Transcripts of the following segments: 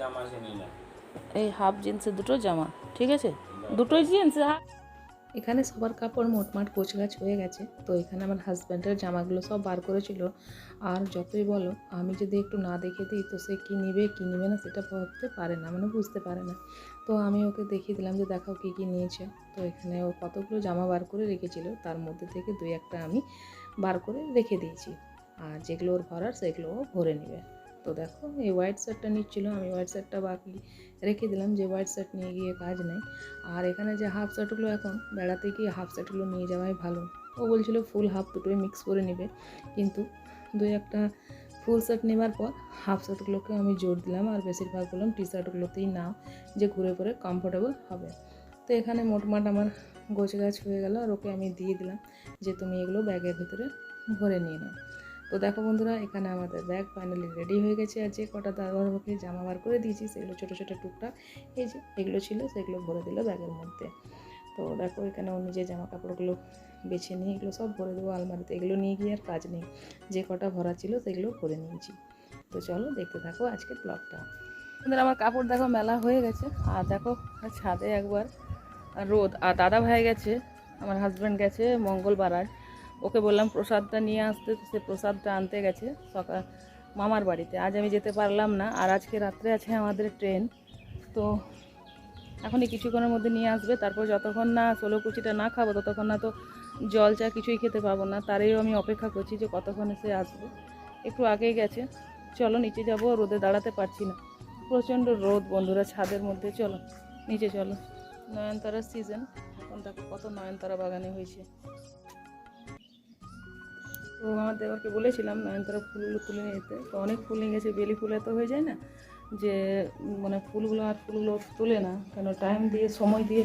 জামা এই হাফ জিন্সের দুটো জামা ঠিক আছে? দুটোই জিন্স এখানে সবার কাপড় মোটমাট কোচগাছ হয়ে গেছে তো এখানে আমার হাজব্যান্ডের জামাগুলো সব বার করেছিল। আর যতই বলো আমি যদি একটু না দেখে দিই তো সে কী নিবে কী নিবে না সেটা ভাবতে পারে না মানে বুঝতে পারে না। তো আমি ওকে দেখিয়ে দিলাম যে দেখাও কী কী নিয়েছে। তো এখানে ও কতগুলো জামা বার করে রেখেছিল তার মধ্যে থেকে দুই একটা আমি বার করে রেখে দিয়েছি। আর যেগুলো ওর ভরার সেগুলো ও ভরে নেবে। তো দেখো, এই হোয়াইট শার্টটা নিচ্ছিল, আমি হোয়াইট শার্টটা বাকি রেখে দিলাম যে হোয়াইট শার্ট নিয়ে গিয়ে কাজ নেই। আর এখানে যে হাফ শার্টগুলো এখন, বেড়াতে গিয়ে হাফ শার্টগুলো নিয়ে যাওয়াই ভালো। ও বলছিল ফুল হাফ দুটোই মিক্স করে নেবে। কিন্তু দুই একটা ফুল শার্ট নেবার পর হাফ শার্টগুলোকে আমি জোর দিলাম আর বেশিরভাগ বললাম টি শার্টগুলোতেই নাও যে ঘুরে ঘুরে কমফোর্টেবল হবে। তো এখানে মোটমাট আমার গোছ গাছ হয়ে গেল আর ওকে আমি দিয়ে দিলাম যে তুমি এগুলো ব্যাগের ভিতরে ভরে নিয়ে নাও। তো দেখো বন্ধুরা, এখানে আমাদের ব্যাগ ফাইনালি রেডি হয়ে গেছে। আর যে কটা দাদাকে জামা বার করে দিয়েছি, সেগুলো ছোটো ছোটো টুকটাক, এই যে এগুলো ছিল, সেগুলো ভরে দিল ব্যাগের মধ্যে। তো দেখো এখানে ও নিজের জামা কাপড়গুলো বেছে নিয়ে, এগুলো সব ভরে দেবো আলমারিতে। এগুলো নিয়ে গিয়ে আর কাজ নেই। যে কটা ভরা ছিল, সেগুলো ভরে নিয়েছি। তো চলো দেখতে থাকো আজকের ব্লগটা আমাদের আমার কাপড় দেখো মেলা হয়ে গেছে। আর দেখো, ছাদে একবার রোদ। আর দাদা ভাই গেছে, আমার হাজব্যান্ড গেছে মঙ্গলবার আর। ওকে বললাম, প্রসাদটা নিয়ে আসতে, সে প্রসাদটা আনতে গেছে সকাল মামার বাড়িতে। আজ আমি যেতে পারলাম না, আর আজকে রাত্রে আছে আমাদের ট্রেন। তো এখনই কিছুক্ষণের মধ্যে নিয়ে আসবে। তারপর যতক্ষণ না ষোলো কুচিটা না খাব, ততক্ষণ না তো জল চা কিছুই খেতে পাবো না। তারেও আমি অপেক্ষা করছি যে কতক্ষণে সে আসবে। একটু আগেই গেছে। চলো, নিচে যাব, রোদে দাঁড়াতে পারছি না। প্রচণ্ড রোদ বন্ধুরা, ছাদের মধ্যে। চলো, নিচে চলো। নয়নতারার সিজন কত নয়নতারা বাগানে হয়েছে। তো আমার দেওয়ারকে বলেছিলাম নয়নতারা ফুলগুলো তুলে নিয়ে যেতে। তো অনেক ফুল নিয়ে গেছে বেলি ফুল এত হয়ে যায় না যে মানে ফুলগুলো আর ফুলগুলো তুলে না কেন টাইম দিয়ে সময় দিয়ে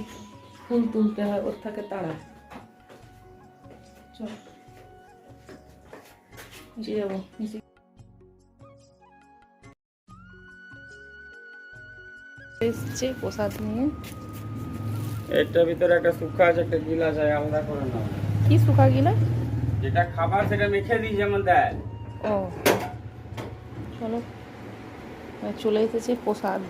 ফুল তুলতে হয় ওর থাকে তাড়া চল নিচে যাব নিচে এসছে প্রসাদ নিয়ে। এটার ভিতরে একটা শুকা আছে একটা গিলাস আছে আলাদা করে নাও। কি শুকা গিলা? যেটা খাবার সেটা মেখে দিই যেমন দেয়। ও। চলো। চলে এসেছে প্রসাদ।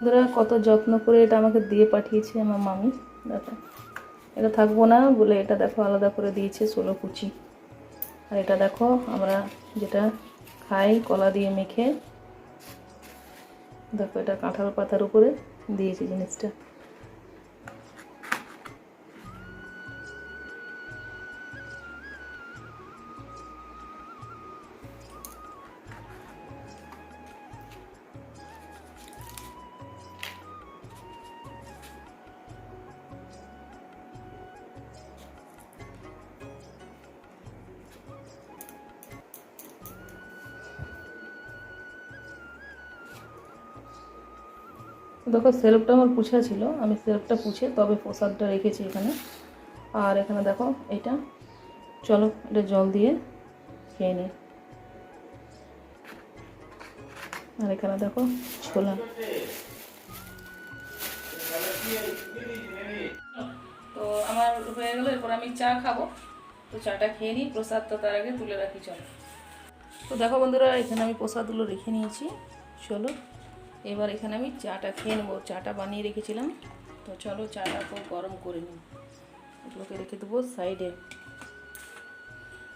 বন্ধুরা কত যত্ন করে এটা আমাকে দিয়ে পাঠিয়েছে আমার মামি। দেখো। এটা থাকব না বলে এটা দেখো আলাদা করে দিয়েছে ষোলো কুচি। আর এটা দেখো আমরা যেটা খাই কলা দিয়ে মেখে। দেখো এটা কাঁঠাল পাতার উপরে দিয়েছে জিনিসটা। দেখো সেলফটা আমার পুছা ছিল, আমি সেলফটা পুছে তবে প্রসাদটা রেখেছি এখানে। আর এখানে দেখো এটা, চলো এটা জল দিয়ে খেয়ে নিই আর এখানে দেখো ছোলা। তো আমার হয়ে গেলো, এরপর আমি চা খাব। তো চাটা খেয়ে নিই প্রসাদটা তার আগে তুলে রাখি, চলো। তো দেখো বন্ধুরা, এখানে আমি প্রসাদগুলো রেখে নিয়েছি। চলো। এবার এখানে আমি চাটা খেয়ে নেব। চাটা বানিয়ে রেখেছিলাম। তো চলো চাটা খুব গরম করে নিই। এগুলোকে রেখে দেবো সাইডে।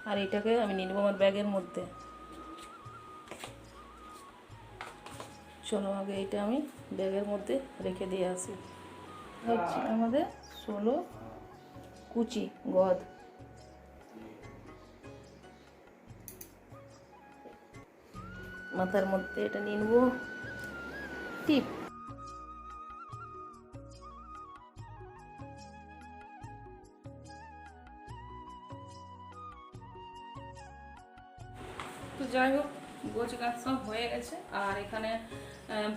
আর এটাকে আমি নিয়ে নেব আমার ব্যাগের মধ্যে। চলো আগে এটা আমি ব্যাগের মধ্যে রেখে দিয়ে আসি। হচ্ছে আমাদের ষোলো কুচি গদ। মাথার মধ্যে এটা নিয়ে নেব। টিপ তো যাই হোক গোছ গাছ সব হয়ে গেছে। আর এখানে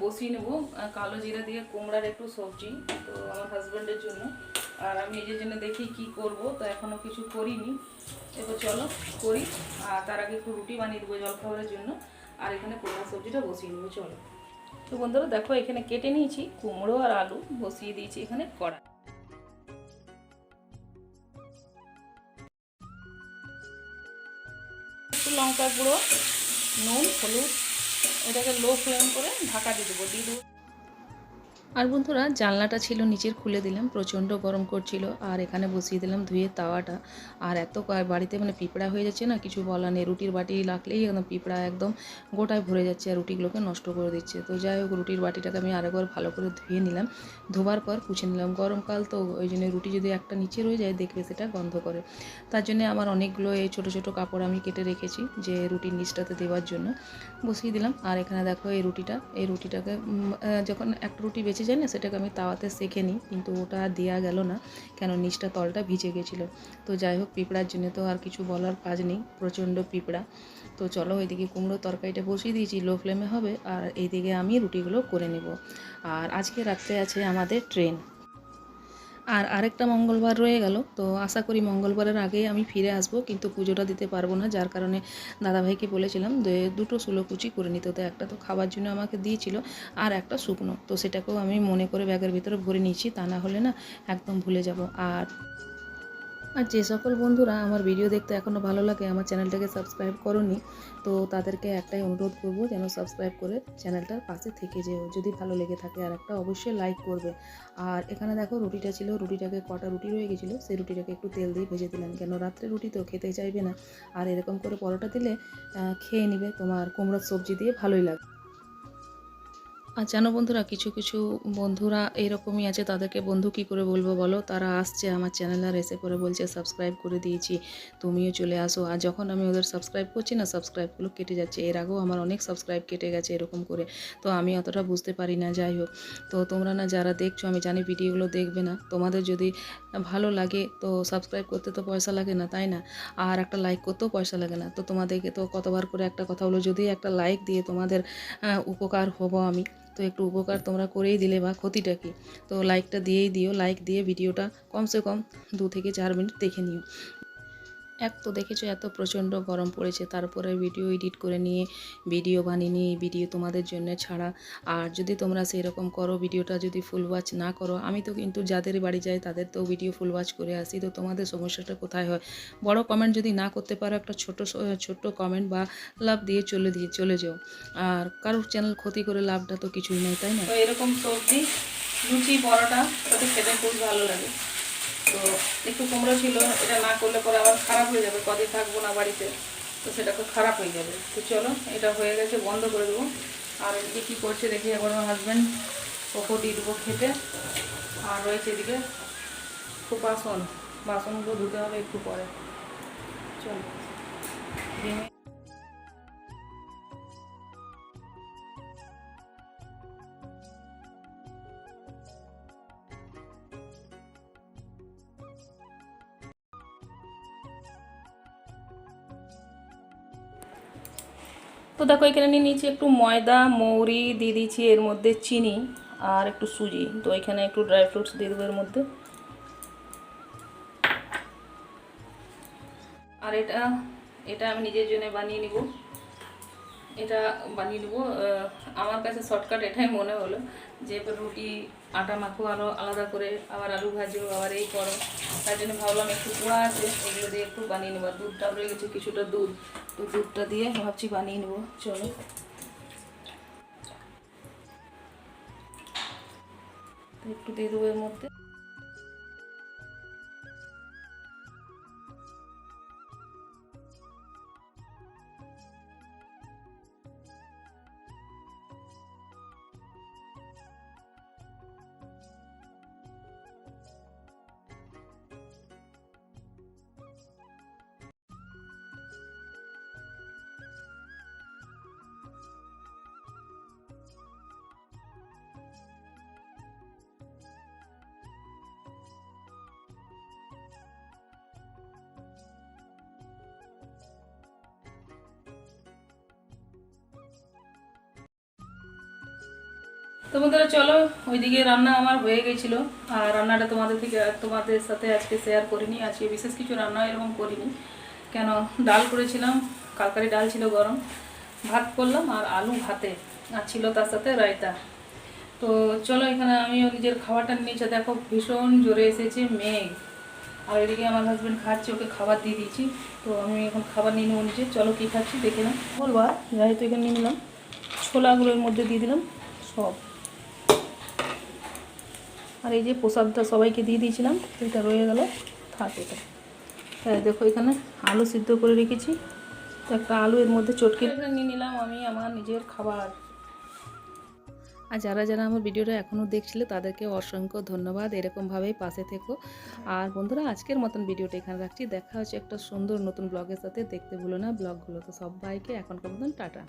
বসিয়ে নেব। কালো জিরা দিয়ে কুমড়ার একটু সবজি, তো আমার হাজব্যান্ডের জন্য। আর আমি নিজের জন্য দেখি কি করব, তো এখনও কিছু করিনি। এবার চলো করি। আর তার আগে একটু রুটি বানিয়ে দেবো জলখাবারের জন্য। আর এখানে কুমড়া সবজিটা বসিয়ে নেব, চলো। তো বন্ধুরা দেখো, এখানে কেটে নিয়েছি কুমড়ো আর আলু, বসিয়ে দিয়েছি এখানে কড়া। একটু লঙ্কা গুঁড়ো, নুন, হলুদ, এটাকে লো ফ্লেম করে ঢাকা দিয়ে দেবো দিয়ে দেবো। আর বন্ধুরা, জানলাটা ছিল নিচের, খুলে দিলাম, প্রচণ্ড গরম করছিল, আর এখানে বসিয়ে দিলাম ধুয়ে তাওয়াটা। আর এত বাড়িতে মানে পিঁপড়া হয়ে যাচ্ছে না, কিছু বলা নেই, রুটির বাটি লাগলেই একদম পিঁপড়া একদম গোটায় ভরে যাচ্ছে, আর রুটিগুলোকে নষ্ট করে দিচ্ছে। তো যাই হোক, রুটির বাটিটাকে আমি আরেকবার ভালো করে ধুয়ে নিলাম, ধোবার পর পুছে নিলাম। গরমকাল তো ওই জন্য রুটি যদি একটা নিচে রয়ে যায়, দেখবে সেটা গন্ধ করে। তার জন্য আমার অনেকগুলো এই ছোটো ছোটো কাপড় আমি কেটে রেখেছি, যে রুটির নিচটাতে দেওয়ার জন্য। বসিয়ে দিলাম, আর এখানে দেখো এই রুটিটা, এই রুটিটাকে যখন একটা রুটি বেঁচে যায় না সেটাকে আমি তাওয়াতে সেঁকে নিই, কিন্তু ওটা দেওয়া গেল না, কেন নিচটা তলটা ভিজে গেছিল। তো যাই হোক, পিঁপড়ার জন্য তো আর কিছু বলার কাজ নেই, প্রচণ্ড পিঁপড়া। তো চলো ওইদিকে কুমড়ো তরকারিটা বসিয়ে দিয়েছি, লো ফ্লেমে হবে, আর এইদিকে আমি রুটিগুলো করে নেব। আর আজকে রাত্রে আছে আমাদের ট্রেন। আর আরেকটা মঙ্গলবার রয়ে গেল, তো আশা করি মঙ্গলবারের আগেই আমি ফিরে আসব, কিন্তু পুজোটা দিতে পারব না, যার কারণে দাদাভাইকে বলেছিলাম দুটো সুলোকুচি করে নিতে, তো একটা তো খাবার জন্য আমাকে দিয়েছিল আর একটা শুকনো, তো সেটাকেও আমি মনে করে ব্যাগের ভিতরে ভরে নিয়েছি, তা না হলে না একদম ভুলে যাব। আর আর যে সকল বন্ধুরা আমার ভিডিও দেখতে এখনও ভালো লাগে, আমার চ্যানেলটাকে সাবস্ক্রাইব করনি, তো তাদেরকে একটাই অনুরোধ করব যেন সাবস্ক্রাইব করে চ্যানেলটার পাশে থেকে যেও। যদি ভালো লেগে থাকে আর একটা অবশ্যই লাইক করবে। আর এখানে দেখো রুটিটা ছিল, রুটিটাকে কটা রুটি রয়ে গেছিল, সেই রুটিটাকে একটু তেল দিয়ে ভেজে দিলাম। কেন রাত্রে রুটি তো খেতে চাইবে না, আর এরকম করে পরোটা দিলে খেয়ে নিবে, তোমার কুমড়োর সবজি দিয়ে ভালোই লাগে আর জানো বন্ধুরা, কিছু কিছু বন্ধুরা এরকমই আছে, তাদেরকে বন্ধু কি করে বলব বলো? তারা আসছে আমার চ্যানেল আর এসে করে বলছে সাবস্ক্রাইব করে দিয়েছি, তুমিও চলে আসো। আর যখন আমি ওদের সাবস্ক্রাইব করছি না সাবস্ক্রাইবগুলো কেটে যাচ্ছে। এর আগেও আমার অনেক সাবস্ক্রাইব কেটে গেছে এরকম করে। তো আমি অতটা বুঝতে পারি না, যাই হোক। তো তোমরা না যারা দেখছ, আমি জানি ভিডিওগুলো দেখবে না। তোমাদের যদি ভালো লাগে, তো সাবস্ক্রাইব করতে তো পয়সা লাগে না, তাই না? আর একটা লাইক করতেও পয়সা লাগে না। তো তোমাদেরকে তো কতবার করে একটা কথা হলো যদি একটা লাইক দিয়ে তোমাদের উপকার হব আমি। তো একটু উপকার তোমরা করেই দিলে বা ক্ষতিটা কি? তো লাইকটা দিয়েই দিও লাইক দিয়ে ভিডিওটা কমসে কম দু থেকে চার মিনিট দেখে নিও। এক তো দেখেছ এত প্রচণ্ড গরম পড়েছে তারপরে ভিডিও এডিট করে নিয়ে ভিডিও বানিয়ে নিয়ে ভিডিও তোমাদের জন্য ছাড়া। আর যদি তোমরা সেই রকম করো ভিডিওটা যদি ফুল ওয়াচ না করো, আমি তো কিন্তু যাদের বাড়ি যাই তাদের তো ভিডিও ফুল ওয়াচ করে আসি, তো তোমাদের সমস্যাটা কোথায় হয়? বড় কমেন্ট যদি না করতে পারো, একটা ছোট ছোট্ট কমেন্ট বা লাভ দিয়ে চলে দিয়ে, চলে যাও। আর কারোর চ্যানেল ক্ষতি করে লাভটা তো কিছুই নয় তাই না? এরকম সবজি, লুচি সাথে খেতে খুব ভালো লাগে। তো একটু কুমড়ো ছিল, এটা না করলে পরে আবার খারাপ হয়ে যাবে, কদিন থাকব না বাড়িতে, তো সেটা খুব খারাপ হয়ে যাবে। তো চলো, এটা হয়ে গেছে, বন্ধ করে দেবো। আর এদিকে কী করছে দেখি এখন আমার হাজব্যান্ড ওকে দিয়ে দেবো খেতে। আর রয়েছে এদিকে খুব বাসন, বাসনগুলো ধুতে হবে একটু পরে। চলো তো দেখো, এখানে নিয়ে নিয়েছি একটু ময়দা, মৌরি, দিয়ে দিয়েছি এর মধ্যে চিনি আর একটু সুজি। তো এখানে একটু ড্রাই ফ্রুটস দিয়ে দেবো এর মধ্যে। আর এটা এটা আমি নিজের জন্য বানিয়ে নিব। এটা বানিয়ে নেব। আমার কাছে শর্টকাট এটাই মনে হলো যে রুটি, আটা মাখো আরও আলাদা করে, আবার আলু ভাজো, আবার এই করো। তার জন্য ভাবলাম একটু কুড়া আছে এগুলো দিয়ে একটু বানিয়ে নেব। আর দুধটাও রয়ে গেছে কিছুটা দুধ, তো দুধটা দিয়ে ভাবছি বানিয়ে নেব। চলো। একটু দিয়ে দেবো এর মধ্যে। তো বন্ধুরা, চলো, ওইদিকে রান্না আমার হয়ে গেছিল। আর রান্নাটা তোমাদের থেকে, তোমাদের সাথে আজকে শেয়ার করিনি। আজকে বিশেষ কিছু রান্না এরকম করিনি। কেন? ডাল করেছিলাম, কালকারি ডাল ছিল গরম। ভাত করলাম আর আলু ভাতে, আর ছিল তার সাথে রায়তা। তো চলো, এখানে আমিও নিজের খাবারটা নিচে দেখো, ভীষণ জোরে এসেছে মেঘ। আর এদিকে আমার হাজব্যান্ড খাচ্ছে, ওকে খাবার দিয়ে দিয়েছি। তো আমি এখন খাবার নিয়ে নেব নিজে চলো, কী খাচ্ছি দেখে না বলবা যেহেতু এখানে নিয়ে নিলাম। ছোলাগুলোর মধ্যে দিয়ে দিলাম, সব। আর এই যে প্রসাদটা সবাইকে দিয়ে দিয়েছিলাম এটা রয়ে গেল থাক এটা। হ্যাঁ দেখো এখানে আলু সিদ্ধ করে রেখেছি। একটা আলু এর মধ্যে চটকে নিয়ে নিলাম আমি আমার নিজের খাবার। আর যারা যারা আমার ভিডিওটা এখনও দেখছিলে তাদেরকে অসংখ্য ধন্যবাদ। এরকমভাবেই পাশে থেকো। আর বন্ধুরা আজকের মতন ভিডিওটা এখানে রাখছি। দেখা হচ্ছে একটা সুন্দর নতুন ব্লগের সাথে। দেখতে ভুলো না ব্লগগুলো তো সবাইকে এখনকার মতন টাটা।